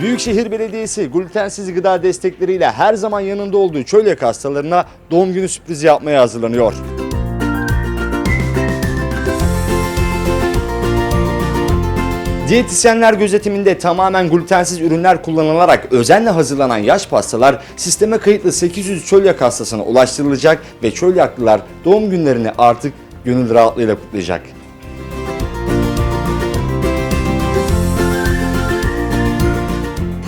Büyükşehir Belediyesi glutensiz gıda destekleriyle her zaman yanında olduğu çölyak hastalarına doğum günü sürprizi yapmaya hazırlanıyor. Diyetisyenler gözetiminde tamamen glutensiz ürünler kullanılarak özenle hazırlanan yaş pastalar sisteme kayıtlı 800 çölyak hastasına ulaştırılacak ve çölyaklılar doğum günlerini artık gönül rahatlığıyla kutlayacak.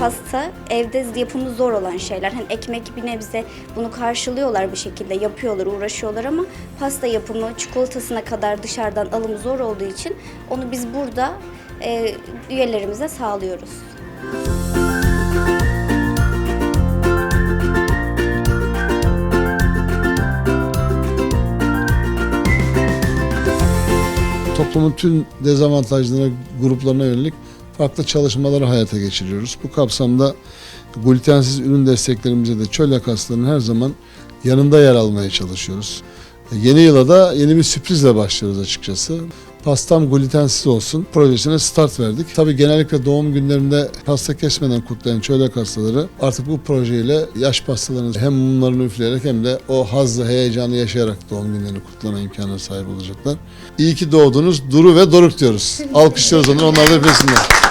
Pasta evde yapımı zor olan şeyler. Hani ekmek bir nebze bunu karşılıyorlar bir şekilde, yapıyorlar, uğraşıyorlar ama pasta yapımı çikolatasına kadar dışarıdan alımı zor olduğu için onu biz burada e, üyelerimize sağlıyoruz. toplumun tüm dezavantajlarına, gruplarına yönelik farklı çalışmaları hayata geçiriyoruz. Bu kapsamda glutensiz ürün desteklerimize de çölyak hastalarının her zaman yanında yer almaya çalışıyoruz. Yeni yıla da yeni bir sürprizle başlıyoruz açıkçası. Pastam glutensiz olsun projesine start verdik. Tabii genellikle doğum günlerinde pasta kesmeden kutlayan çölyak hastaları artık bu projeyle yaş pastalarını hem mumlarını üfleyerek hem de o hazzı, heyecanı yaşayarak doğum günlerini kutlama imkanına sahip olacaklar. İyi ki doğdunuz Duru ve Doruk diyoruz. Alkışlıyoruz onları, onlar da öpesinler.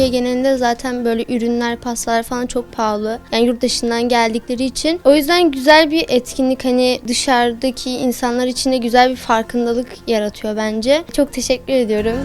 Türkiye genelinde zaten böyle ürünler, pastalar falan çok pahalı. Yani yurt dışından geldikleri için. O yüzden güzel bir etkinlik hani dışarıdaki insanlar için de güzel bir farkındalık yaratıyor bence. Çok teşekkür ediyorum.